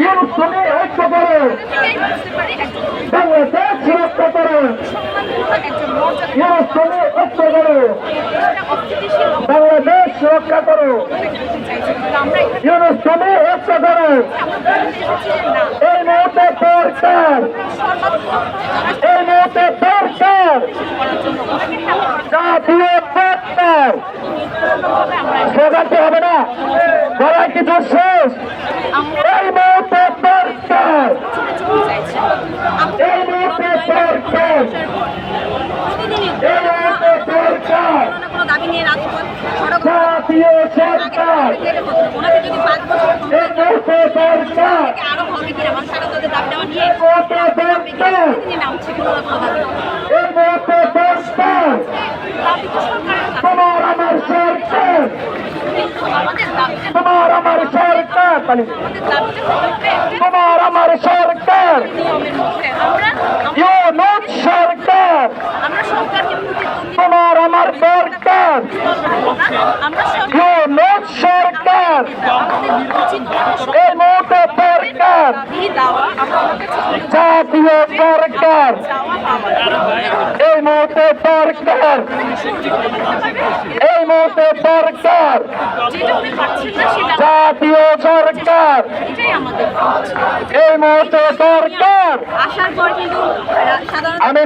Europe তুমি ঐক্য করো। বাংলাদেশ সুরক্ষা করো। তুমি ঐক্য করো। বাংলাদেশ সুরক্ষা করো। ইউরোপ তুমি ঐক্য করো। এই মুহূর্তে দরকার। এই মুহূর্তে দরকার। জাতীয় জন্য হবে না। বলাই কিছু শেষ? এই মুহূর্তে দরকার এই মুহূর্তে দরকার এই মুহূর্তে দরকার জাতীয় সরকার। এই মুহূর্তে দরকার তোমার আমার সরকার। তোমার আমার সরকার। সরকার। তোমার আমার সরকার। সরকার। এই মুহূর্তে জাতীয় সরকার এই মুহূর্তে সরকার এই মুহূর্তে সরকার জাতীয় সরকার। এই মুহূর্তে সাধারণ আমি